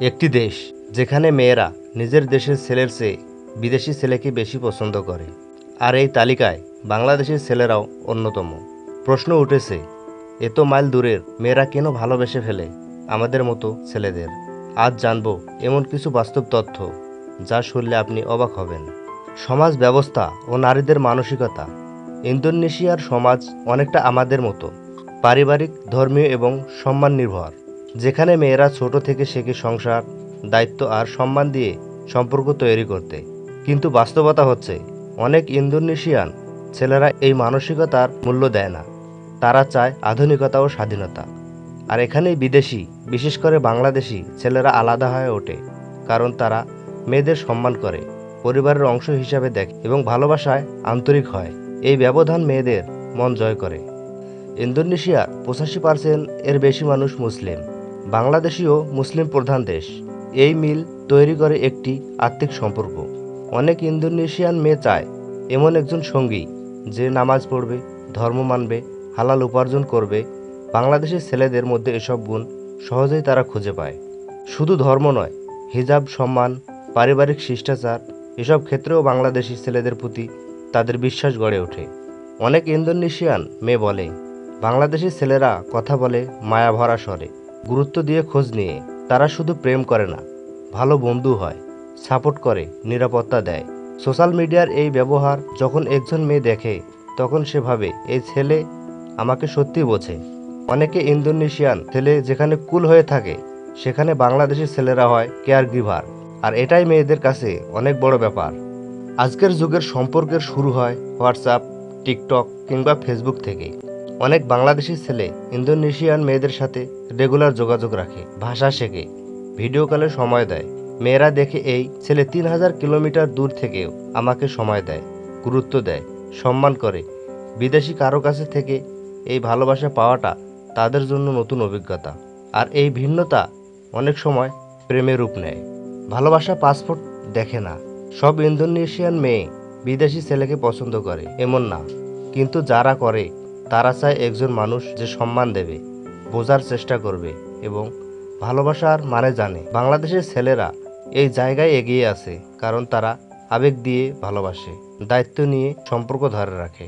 একটি দেশ, যেখানে মেয়েরা নিজের দেশের ছেলের চেয়ে বিদেশি ছেলেকে বেশি পছন্দ করে। আর এই তালিকায় বাংলাদেশের ছেলেরাও অন্যতম। প্রশ্ন উঠেছে, এত মাইল দূরের মেয়েরা কেন ভালোবেসে ফেলে আমাদের মতো ছেলেদের? আজ জানব এমন কিছু বাস্তব তথ্য যা শুনলে আপনি অবাক হবেন। সমাজ ব্যবস্থা ও নারীদের মানসিকতা, ইন্দোনেশিয়ার সমাজ অনেকটা আমাদের মতো। পারিবারিক, ধর্মীয় এবং সম্মান নির্ভর। যেখানে মেয়েরা ছোট থেকে শেখে সংসার, দায়িত্ব আর সম্মান দিয়ে সম্পর্ক তৈরি করতে। কিন্তু বাস্তবতা হচ্ছে, অনেক ইন্দোনেশিয়ান ছেলেরা এই মানসিকতার মূল্য দেয় না। তারা চায় আধুনিকতা ও স্বাধীনতা। আর এখানেই বিদেশি, বিশেষ করে বাংলাদেশি ছেলেরা আলাদা হয়ে ওঠে। কারণ তারা মেয়েদের সম্মান করে, পরিবারের অংশ হিসাবে দেখে এবং ভালোবাসায় আন্তরিক হয়। এই ব্যবধান মেয়েদের মন জয় করে। ইন্দোনেশিয়ার পঁচাশি পার্সেন্ট এর বেশি মানুষ মুসলিম। বাংলাদেশীয় মুসলিম প্রধান দেশ। এই মিল তৈরি করে একটি আত্মিক সম্পর্ক। অনেক ইন্দোনেশিয়ান মেয়ে চায় এমন একজন সঙ্গী যে নামাজ পড়বে, ধর্ম মানবে, হালাল উপার্জন করবে। বাংলাদেশের ছেলেদের মধ্যে এসব গুণ সহজেই তারা খুঁজে পায়। শুধু ধর্ম নয়, হিজাব, সম্মান, পারিবারিক শিষ্টাচার এসব ক্ষেত্রেও বাংলাদেশি ছেলেদের প্রতি তাদের বিশ্বাস গড়ে ওঠে। অনেক ইন্দোনেশিয়ান মেয়ে বলে, বাংলাদেশি ছেলেরা কথা বলে, মায়া ভরা স্বরে। গুরুত্ব দিয়ে খোঁজ নিয়ে তারা শুধু প্রেম করে না, ভালো বন্ধু হয়, সাপোর্ট করে, নিরাপত্তা দেয়। সোশ্যাল মিডিয়ার এই ব্যবহার যখন একজন মেয়ে দেখে, তখন সে ভাবে, এই ছেলে আমাকে সত্যি বোঝে। অনেকে ইন্দোনেশিয়ান ছেলে যেখানে কুল হয়ে থাকে, সেখানে বাংলাদেশের ছেলেরা হয় কেয়ার গিভার আর এটাই মেয়েদের কাছে অনেক বড় ব্যাপার। আজকের যুগের সম্পর্কের শুরু হয় হোয়াটসঅ্যাপ, টিকটক কিংবা ফেসবুক থেকে। অনেক বাংলাদেশি ছেলে ইন্দোনেশিয়ান মেয়েদের সাথে রেগুলার যোগাযোগ রাখে, ভাষা শেখে, ভিডিও কলে সময় দেয়। মেয়েরা দেখে এই ছেলে তিন হাজার কিলোমিটার দূর থেকেও আমাকে সময় দেয়, গুরুত্ব দেয়, সম্মান করে। বিদেশি কারও কাছে থেকে এই ভালোবাসা পাওয়াটা তাদের জন্য নতুন অভিজ্ঞতা। আর এই ভিন্নতা অনেক সময় প্রেমে রূপ নেয়। ভালোবাসা পাসপোর্ট দেখে না। সব ইন্দোনেশিয়ান মেয়ে বিদেশি ছেলেকে পছন্দ করে, এমন না। কিন্তু যারা করে তারা চায় একজন মানুষ যে সম্মান দেবে, বোঝার চেষ্টা করবে এবং ভালোবাসার মানে জানে। বাংলাদেশের ছেলেরা এই জায়গায় এগিয়ে আছে কারণ তারা আবেগ দিয়ে ভালোবাসে, দায়িত্ব নিয়ে সম্পর্ক ধরে রাখে।